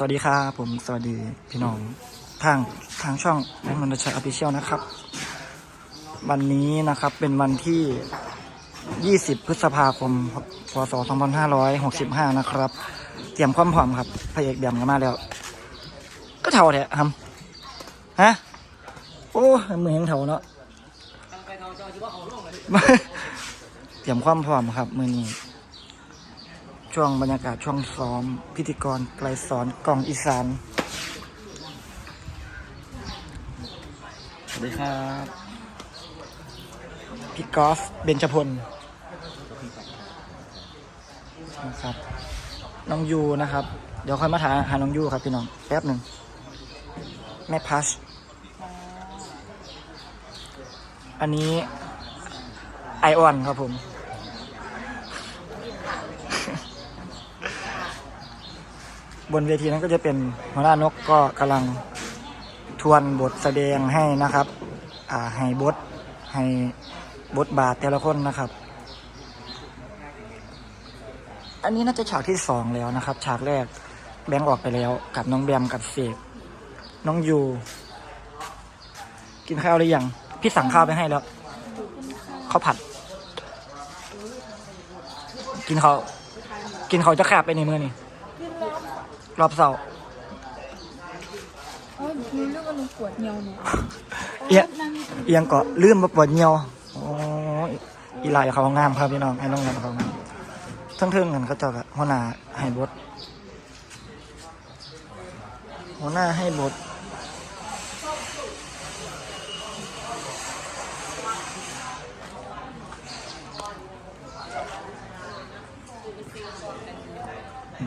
สวัสดีครับผมสวัสดีพี่น้องทางทางช่องแบงค์มนชัยอภิเชียลนะครับ วันนี้นะครับเป็นวันที่ 20 พฤษภาคมพศ2565 นะครับ เตรียมความพร้อมครับพระเอกเดี่ยมกันมาแล้ว ก็เท่าแท้ครับฮะโอ้มือแหงเท่าเนาะเตรียมความพร้อมครับ มือนี้ ช่วงบรรยากาศช่วงซ้อม พิธีกรไกลสอนกองอีสาน สวัสดีครับ พี่กอล์ฟเบญจพลนะครับ น้องยูนะครับ เดี๋ยวค่อยมาถามหาน้องยูครับพี่น้อง แป๊บหนึ่ง แม่พัช อันนี้ไอออนครับผม บนเวทีนั้นก็จะเป็นหัวหน้านกก็กำลังทวนบทแสดงให้นะครับอ่าให้บทให้บทบาทแต่ละคนนะครับ อันนี้น่าจะฉากที่สองแล้วนะครับ ฉากแรกแบงค์ออกไปแล้ว กับน้องแบมกับเสกน้องยูกินข้าวหรือยัง พี่สั่งข้าวไปให้แล้วข้าวผัด กินเขาวกินเขาวจะแคบไปในมือนี่ รอบเสาร์เออหนูเรื่องว่าหนูปวดเงียวเนี่ยเอียนั่งเอียงเกาะลืมมาปวดเงียวโอ้ยอีไลายเขางามครับพี่น้องให้น้องงามเขางามทั้งเทิงกันเขาเจ้ากับหัวหน้าให้บทหัวหน้าให้บท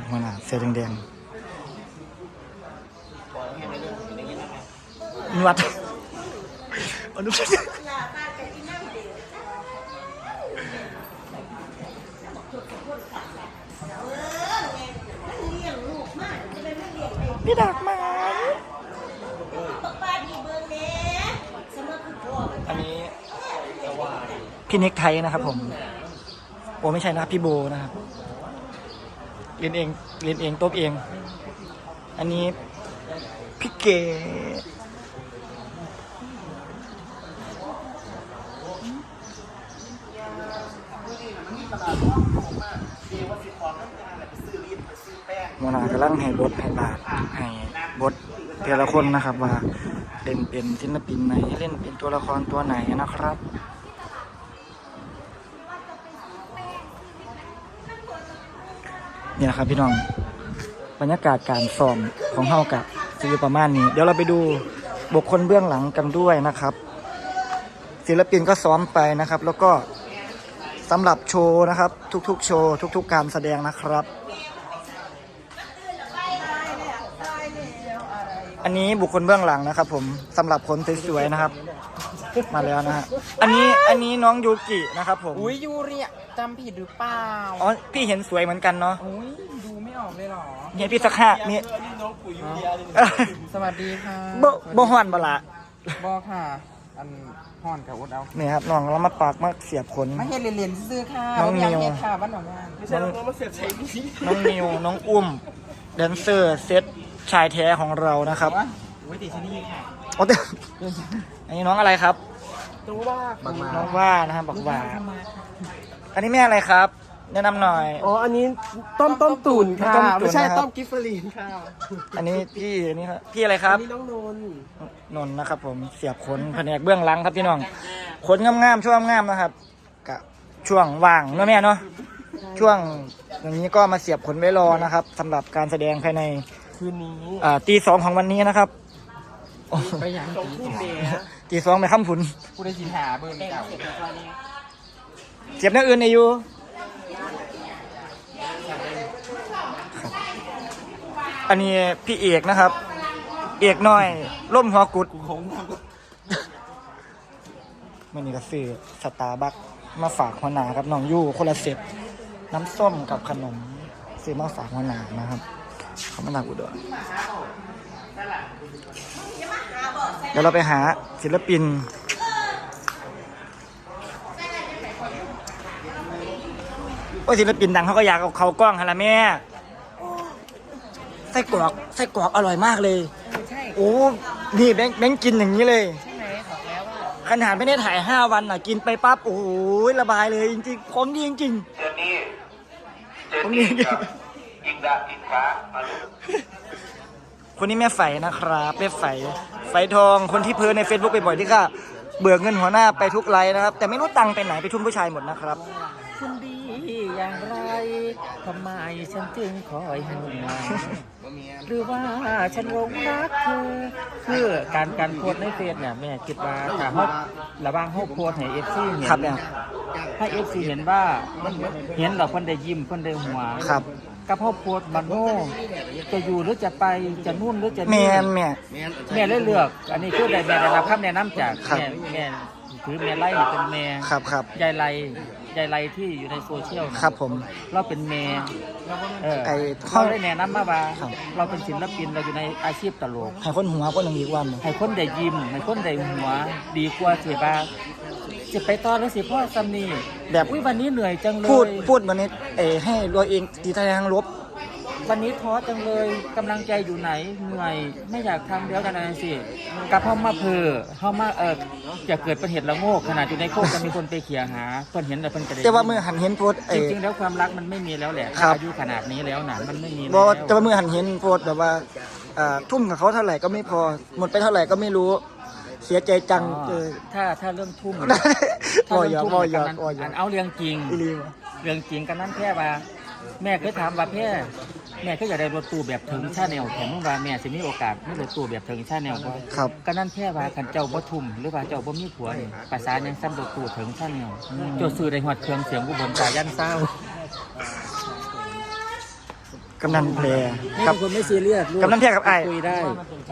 หัวหน้าเสื้อแดงๆ นวดอนุชาพี่ดอกไม้อันนี้พี่นิกไทยนะครับผม โอ้ไม่ใช่นะพี่โบนะครับเรียนเองเรียนเองตบเอง อันนี้พี่เก มานากำลังให้บทให้บาทให้บทแต่ละคนนะครับว่าเล่นเป็นศิลปินไหนเล่นเป็นตัวละครตัวไหนนะครับเนี่ยครับพี่น้องบรรยากาศการซ้อมของเฮากับจะอยู่ประมาณนี้ เดี๋ยวเราไปดูบุคคลเบื้องหลังกันด้วยนะครับ ศิลปินก็ซ้อมไปนะครับ แล้วก็ สำหรับโชว์นะครับ ทุกๆ โชว์ทุก ๆ การแสดงนะครับ อันนี้บุคคลเบื้องหลังนะครับ ผมสำหรับคนสวยๆนะครับ มาแล้วนะฮะอันนี้อันนี้น้องยูกินะครับ ผมอุ้ยยูเรียจำผิดหรือเปล่าอ๋อพี่เห็นสวยเหมือนกันเนาะอุ้ยดูไม่ออกเลยเหรอเห็นพี่สักห้านี่สวัสดีค่ะบ่บ่ฮอนบ่ละบอค่ะ อันห่อนกับอุดเอานี่ครับน้องเรามาปากมาเสียบขน มาเฮ็ดเรียนๆซื้อๆค่ะน้องบ่มีหยันิวเฮ็ดค่ะบ้านหนองงานน้องน้องนิว น้องอุ้มแดนเซอร์เซตชายแท้ของเรานะครับอุ้ยติดที่นี่ค่ะโอ้เดี๋ยวอันนี้น้องอะไรครับ ตัวว่าบักมาน้องว่านะครับบอกว่า อันนี้แม่อะไรครับ แนะนำหน่อย อ๋อ อันนี้ต้มต้มตุ๋นค่ะ ต้มตุ๋นไม่ใช่นะครับ ต้มกิฟเฟอรีนค่ะอันนี้พี่อันนี้ครับพี่อะไรครับอันนี้น้องนนท์นนท์นะครับผมเสียบขนแผนกเบื้องหลังครับพี่น้องขนงามๆช่วงงามๆนะครับกะช่วงว่างเนาะแม่เนาะช่วงอย่างนี้ก็มาเสียบขนไว้รอนะครับสำหรับการแสดงภายในคืนนี้อ่าตีสองของวันนี้นะครับโอ้ไปหยังสองทุ่มเมตีสองไปข้ามผุนกูได้สินหาเบอร์เก่าเสียบนักอื่นในอยู่ครับ อันนี้พี่เอกนะครับ เอกน้อยล่มหัวกุดมันนี่ก็ซื้อสตาร์บัคมาฝากหัวหน้ากับน้องยู่คนละเสร็จน้ำส้มกับขนมซื้อมาฝากหัวหน้านะครับเขามาจากอุดรเดี๋ยวเราไปหาศิลปินโอ้ศิลปินดังเขาก็อยากเอาเขากล้องฮะละแม่ ไส้กรอกไส้กรอกอร่อยมากเลยใช่โอ้นี่แบงค์แบงค์กินอย่างนี้เลย ใช่ไหมบอกแล้วว่าขนาดไม่ได้ถ่าย 5 วันอะ กินไปปั๊บโอ้โหระบายเลยจริงๆของดีจริง เจนนี่เจนผมนี่นี่กับอิงดาอิงฟ้ามาลูกๆ คนนี้แม่ไฝนะครับแม่ไฝไฝทองคนที่เพ้อใน Facebook บ่อยๆที่ก็เบิกเงินหัวหน้าไปทุกไลน์นะครับ แต่ไม่รู้ตังค์ไปไหนไปทุ่มผู้ชายหมดนะครับ คุณดีอย่างไรทำไมฉันจึงคอยห่วง หรือว่าฉันหลงรักเธอคือการการโพสต์ในเฟซเนี่ยแม่คิดว่าถ้าเขาระหว่างเขาโพสต์ให้เอฟซีเห็นครับเนี่ยให้เอฟซีเห็นว่าเห็นเราเพิ่นได้ยิ้มเพิ่นได้หัวครับ กับพ่อโพสต์บันโน่จะอยู่หรือจะไปจะนู่นหรือจะแมนี่ นแม่ แม่เลยเลือก อันนี้คือได้แม่ได้รับคำแนะนำจากครับ แม่แม่คือแม่ไล่เป็นแม่ครับครับยายไล ยายไลที่อยู่ในโซเชียลนะครับผม เราเป็นแม่เออไอ้เขาได้แนะนำมาว่า ครับ เราเป็นศิลปินเราอยู่ในอาชีพตลก ให้คนหัวคนหนึ่งอีกวันให้คนได้ยิ้มให้คนได้หัว ดีกว่าสิบ้าจะไปต่อหรือสิพ่อซัมนี่แบบอุ้ยวันนี้เหนื่อยจังเลยพูดพูดวันนี้เออให้ตัวเองตีทางลบ วันนี้ท้อจังเลยกำลังใจอยู่ไหนเหนื่อยไม่อยากทำเดี๋ยวกันนะสิกับเข้ามาเพอเข้ามาเออจะเกิดเป็นเหตุละโงกขนาดอยู่ในโคกจะมีคนไปเขี่ยหาเพิ่นเห็นแต่เพิ่นกระเด็นแต่ว่ามือหันเห็นโพสต์เอจอ ริงๆแล้วความรักมันไม่มีแล้วแหละครับ อายุขนาดนี้แล้วนะมันไม่มีบแล้อกวแต่ว่ามือหันเห็นโพสต์แบบว่าอ่าทุ่มกับเขาเท่าไหร่ก็ไม่พอ หมดไปเท่าไหร่ก็ไม่รู้ เสียใจจังอ๋อเออ ถ้าถ้าเรื่องทุ่มวอยอกวอยอก อันวอยอกเอาเรื่องจริง อีหลีเรื่องจริงกันนั่นแค่ว่า แม่เคยถามว่าแพ่ แม่ก็อยากได้รถตู้แบบถึงชาแนลแถมว่าแม่จะมีโอกาสมีรถตู้แบบถึงชาแนลบ่ครับ ก็นั่นแค่ว่าคันเจ้าบ่ทุ่มหรือว่าเจ้าบ่มีผัวนี่ภาษายังซ้ำรถตู้ถึงชาแนลเจ้าซื้อได้ฮอดเครื่องเสียงอุบลตายันเศร้ากำนันแพรนี่กับเป็นคนไม่ซีเรียสลูกำนันแพรกับไอ้ คุยได้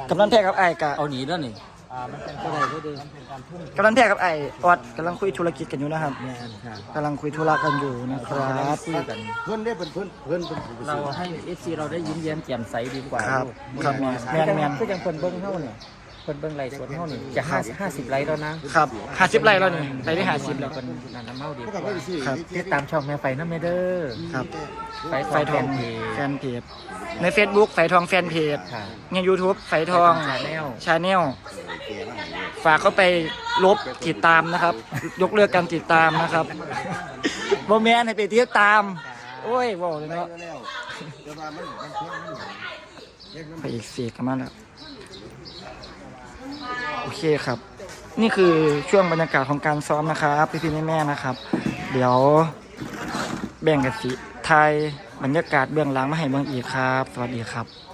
กำนันแพรกับไอ้กะ เอาหนีแล้วนี่ อ่ามันเป็นก็ได้ก็ดีเป็นการทุ่มกำนันแพรกับไอ้ออดกำลังคุยธุรกิจกันอยู่นะครับแม่นค่ะกำลังคุยธุระกันอยู่นะครับคุยกันเพื่อนได้เป็นเพื่อนเพื่อนเป็นผู้เราให้เอฟซีเราได้ยิ้มแย้มแจ่มใสดีกว่าครับลูกครับแม่นแม่นก็ยังคนเบิ้งเท่าเนี่ย คนเบิ้งไลฟ์สดเท่านี่จะห้าห้าสิบไลฟ์แล้วนะครับหาสิบไร่แล้วนี่ไปได้หาสิบแล้วคนนันน้ำเมาดีกับว่าสิครับ ติดตามช่องแม่ไฟน้ำเมเดอร์ครับ ไฟไฟทองเพแฟนเพจใน Facebook ไฟทองแฟนเพจค่ะใน YouTube ไฟทองชาแนลชาแนลฝากเข้าไปลบติดตามนะครับ ยกเลิกการติดตามนะครับโมแมนให้ไปติดตาม โอ้ยบอกเลยเนาะแล้วแต่ว่ามันมันเพื่อนมันเรียกมันไปอีกเสียกันมาแล้ว โอเคครับ นี่คือช่วงบรรยากาศของการซ้อมนะครับพี่พี่ๆแม่ๆนะครับ เดี๋ยวแบ่งกันสิไทยบรรยากาศเบื้องหลังมาให้เบื้องอีกครับ สวัสดีครับ